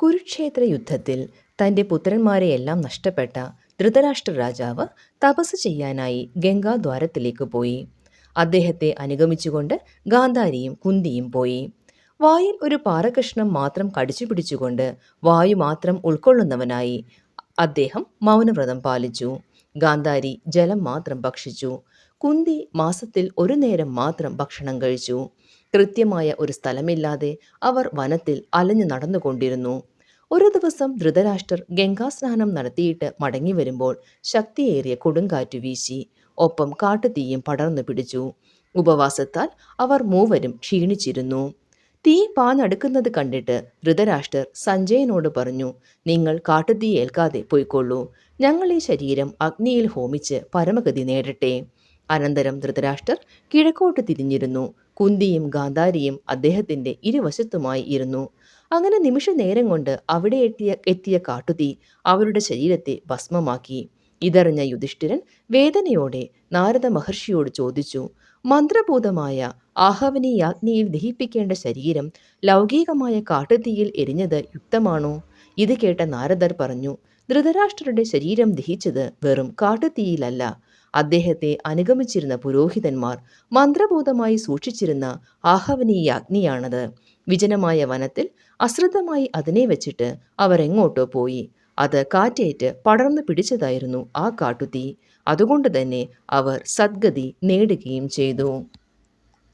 കുരുക്ഷേത്ര യുദ്ധത്തിൽ തന്റെ പുത്രന്മാരെയെല്ലാം നഷ്ടപ്പെട്ട ധൃതരാഷ്ട്ര രാജാവ് തപസ് ചെയ്യാനായി ഗംഗാദ്വാരത്തിലേക്ക് പോയി. അദ്ദേഹത്തെ അനുഗമിച്ചുകൊണ്ട് ഗാന്ധാരിയും കുന്തിയും പോയി. വായിൽ ഒരു പാറകഷ്ണം മാത്രം കടിച്ചു പിടിച്ചുകൊണ്ട് വായു മാത്രം ഉൾക്കൊള്ളുന്നവനായി അദ്ദേഹം മൗനവ്രതം പാലിച്ചു. ഗാന്ധാരി ജലം മാത്രം ഭക്ഷിച്ചു. കുന്തി മാസത്തിൽ ഒരു നേരം മാത്രം ഭക്ഷണം കഴിച്ചു. കൃത്യമായ ഒരു സ്ഥലമില്ലാതെ അവർ വനത്തിൽ അലഞ്ഞു നടന്നുകൊണ്ടിരുന്നു. ഒരു ദിവസം ധൃതരാഷ്ട്രർ ഗംഗാസ്നാനം നടത്തിയിട്ട് മടങ്ങി വരുമ്പോൾ ശക്തിയേറിയ കൊടുങ്കാറ്റ് വീശി. ഒപ്പം കാട്ടുതീയും പടർന്നു പിടിച്ചു. ഉപവാസത്താൽ അവർ മൂവരും ക്ഷീണിച്ചിരുന്നു. തീ പാന്നടുക്കുന്നത് കണ്ടിട്ട് ധൃതരാഷ്ട്രർ സഞ്ജയനോട് പറഞ്ഞു നിങ്ങൾ കാട്ടുതീ ഏൽക്കാതെ പോയിക്കൊള്ളൂ. ഞങ്ങൾ ഈ ശരീരം അഗ്നിയിൽ ഹോമിച്ച് പരമഗതി നേടട്ടെ. അനന്തരം ധൃതരാഷ്ട്രർ കിഴക്കോട്ട് തിരിഞ്ഞിരുന്നു. കുന്തിയും ഗാന്ധാരിയും അദ്ദേഹത്തിന്റെ ഇരുവശത്തുമായി ഇരുന്നു. അങ്ങനെ നിമിഷ നേരം കൊണ്ട് അവിടെ എത്തിയ എത്തിയ കാട്ടുതീ അവരുടെ ശരീരത്തെ ഭസ്മമാക്കി. ഇതറിഞ്ഞ യുധിഷ്ഠിരൻ വേദനയോടെ നാരദ മഹർഷിയോട് ചോദിച്ചു മന്ത്രഭൂതമായ ആഹവനീയാഗ്നിയിൽ ദഹിപ്പിക്കേണ്ട ശരീരം ലൗകികമായ കാട്ടുതീയിൽ എരിഞ്ഞത് യുക്തമാണോ? ഇത് കേട്ട നാരദർ പറഞ്ഞു ധൃതരാഷ്ട്രരുടെ ശരീരം ദഹിച്ചത് വെറും കാട്ടുതീയിലല്ല. അദ്ദേഹത്തെ അനുഗമിച്ചിരുന്ന പുരോഹിതന്മാർ മന്ത്രഭൂതമായി സൂക്ഷിച്ചിരുന്ന ആഹവനി അഗ്നിയാണത് വിജനമായ വനത്തിൽ അശ്രദ്ധമായി അതിനെ വെച്ചിട്ട് അവരെങ്ങോട്ടോ പോയി. അത് കാറ്റേറ്റ് പടർന്നു പിടിച്ചതായിരുന്നു ആ കാട്ടുതീ. അതുകൊണ്ട് തന്നെ അവർ സദ്ഗതി നേടുകയും ചെയ്തു.